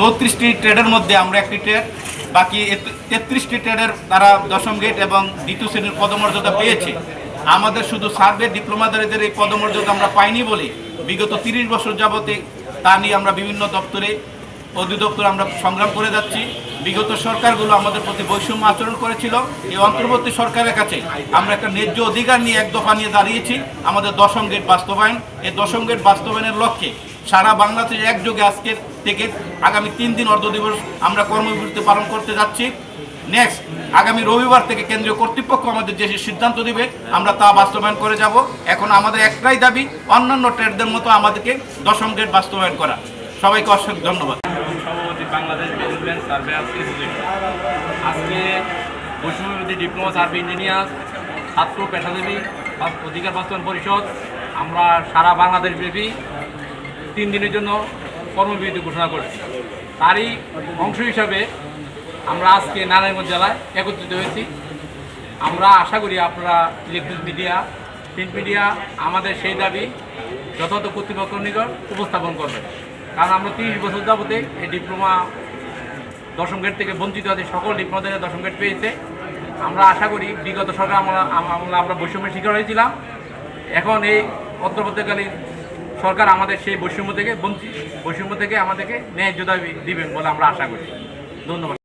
চৌত্রিশটি ট্রেডের মধ্যে আমরা একটি ট্রেড, বাকি তেত্রিশটি ট্রেডের তারা দশম গেট এবং দ্বিতীয় শ্রেণির পদমর্যাদা পেয়েছে। আমাদের শুধু সার্ভে ডিপ্লোমাদারীদের এই পদমর্যাদা আমরা পাইনি বলে বিগত তিরিশ বছর যাবতে তা নিয়ে আমরা বিভিন্ন দপ্তরে অধিদপ্তর আমরা সংগ্রাম করে যাচ্ছি। বিগত সরকারগুলো আমাদের প্রতি বৈষম্য আচরণ করেছিল। এই অন্তর্বর্তী সরকারের কাছে আমরা একটা ন্যায্য অধিকার নিয়ে এক দফা নিয়ে দাঁড়িয়েছি। আমাদের দশম গেট বাস্তবায়ন, এই দশম গেট বাস্তবায়নের লক্ষ্যে সারা বাংলাদেশে একযোগে আজকের থেকে আগামী তিন দিন অর্ধ দিবস আমরা কর্মবিরতি পালন করতে যাচ্ছি। নেক্সট আগামী রবিবার থেকে কেন্দ্রীয় কর্তৃপক্ষ আমাদের যে সিদ্ধান্ত দিবে, আমরা তা বাস্তবায়ন করে যাব। এখন আমাদের একটাই দাবি, অন্যান্য ট্রেডদের মতো আমাদেরকে দশম গেট বাস্তবায়ন করা। সবাইকে অসংখ্য ধন্যবাদ। আজকে ডিপ্লোমা সার্ভে ইঞ্জিনিয়ার, ছাত্র পেশাজীবী, অধিকার বাস্তবায়ন পরিষদ, আমরা সারা বাংলাদেশ ব্যাপী তিন দিনের জন্য কর্মবিরতি ঘোষণা করেছি। তারই অংশ হিসাবে আমরা আজকে নারায়ণগঞ্জ জেলায় একত্রিত হয়েছি। আমরা আশা করি আপনারা ইলেকট্রিক মিডিয়া, প্রিন্ট মিডিয়া, আমাদের সেই দাবি যথাযথ কর্তৃপক্ষ নিকট উপস্থাপন করবেন। কারণ আমরা তিরিশ বছর যাবতে এই ডিপ্লোমা দশম গেট থেকে বঞ্চিত আছে, সকল ডিপ্লোমাদের দশম গেট পেয়েছে। আমরা আশা করি বিগত সরকার আমরা আমরা আমরা বৈষম্যের শিকার হয়েছিলাম। এখন এই অন্তর্বর্তীকালীন সরকার আমাদের সেই বৈষম্য থেকে বঞ্চিত বৈষম্য থেকে আমাদেরকে ন্যায্য দাবি দিবেন বলে আমরা আশা করি ধন্যবাদ।